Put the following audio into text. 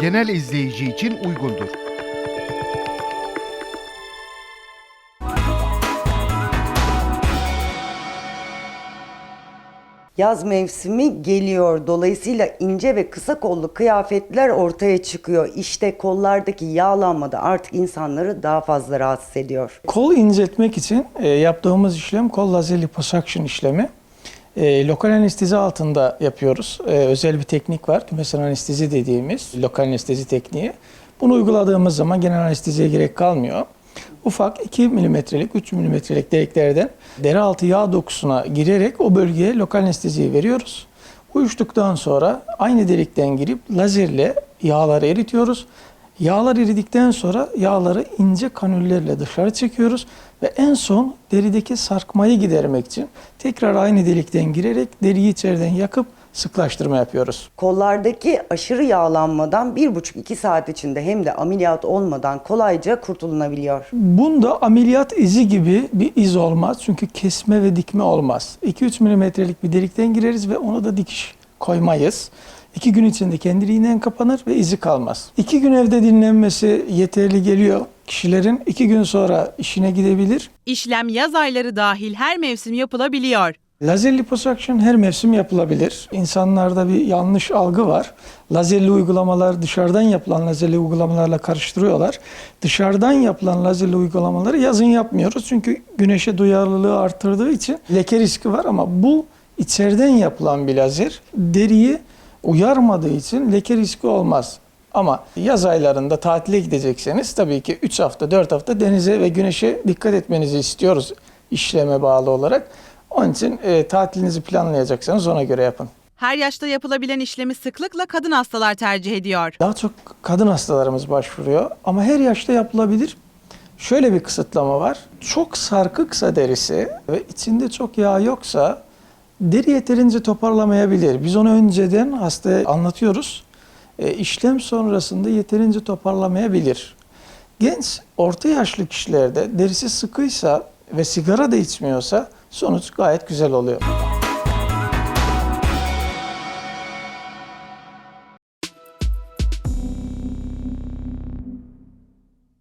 genel izleyici için uygundur. Yaz mevsimi geliyor. Dolayısıyla ince ve kısa kollu kıyafetler ortaya çıkıyor. İşte kollardaki yağlanma da artık insanları daha fazla rahatsız ediyor. Kol inceltmek için e, yaptığımız işlem kol lazer liposuction işlemi. E, lokal anestezi altında yapıyoruz. E, özel bir teknik var. Kümesil anestezi dediğimiz lokal anestezi tekniği. Bunu uyguladığımız zaman genel anesteziye gerek kalmıyor. Ufak 2 milimetrelik, 3 milimetrelik deliklerden deri altı yağ dokusuna girerek o bölgeye lokal anesteziyi veriyoruz. Uyuştuktan sonra aynı delikten girip lazerle yağları eritiyoruz. Yağlar eridikten sonra yağları ince kanüllerle dışarı çekiyoruz ve en son derideki sarkmayı gidermek için tekrar aynı delikten girerek deriyi içeriden yakıp sıklaştırma yapıyoruz. Kollardaki aşırı yağlanmadan 1,5-2 saat içinde hem de ameliyat olmadan kolayca kurtulunabiliyor. Bunda ameliyat izi gibi bir iz olmaz çünkü kesme ve dikme olmaz. 2-3 milimetrelik bir delikten gireriz ve ona da dikiş koymayız. İki gün içinde kendiliğinden kapanır ve izi kalmaz. İki gün evde dinlenmesi yeterli geliyor. Kişilerin iki gün sonra işine gidebilir. İşlem yaz ayları dahil her mevsim yapılabiliyor. Lazer liposuction her mevsim yapılabilir. İnsanlarda bir yanlış algı var. Lazerli uygulamalar dışarıdan yapılan lazerli uygulamalarla karıştırıyorlar. Dışarıdan yapılan lazerli uygulamaları yazın yapmıyoruz. Çünkü güneşe duyarlılığı artırdığı için leke riski var ama bu içeriden yapılan bir lazer. Deriyi uyarmadığı için leke riski olmaz. Ama yaz aylarında tatile gidecekseniz tabii ki 3 hafta 4 hafta denize ve güneşe dikkat etmenizi istiyoruz işleme bağlı olarak. Onun için e, tatilinizi planlayacaksanız ona göre yapın. Her yaşta yapılabilen işlemi sıklıkla kadın hastalar tercih ediyor. Daha çok kadın hastalarımız başvuruyor ama her yaşta yapılabilir. Şöyle bir kısıtlama var. Çok sarkıksa derisi ve içinde çok yağ yoksa deri yeterince toparlamayabilir. Biz onu önceden hastaya anlatıyoruz. E, işlem sonrasında yeterince toparlamayabilir. Genç, orta yaşlı kişilerde derisi sıkıysa ve sigara da içmiyorsa sonuç gayet güzel oluyor.